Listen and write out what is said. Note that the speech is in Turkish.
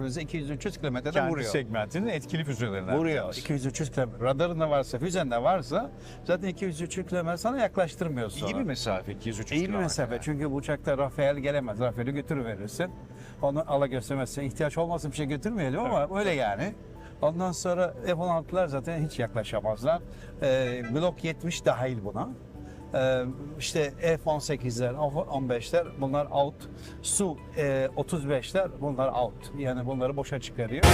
Füze 200-300 kilometrede Kendi vuruyor. segmentinin etkili füzelerinden. Vuruyor. 200-300 kilometre. Radarında varsa, füzende varsa zaten 200-300 kilometre sana yaklaştırmıyor sonra. İyi bir mesafe 200 İyi bir mesafe. Çünkü bu uçakta Rafael gelemez. Rafael'i götürüverirsin. Onu ala göstermezsin. İhtiyaç olmasın bir şey götürmeyelim ama öyle yani. Ondan sonra F-16'lar zaten hiç yaklaşamazlar. Ee, Blok 70 dahil buna. Ee, işte F-18'ler, F-15'ler bunlar out. Su e, 35'ler bunlar out. Yani bunları boşa çıkarıyor.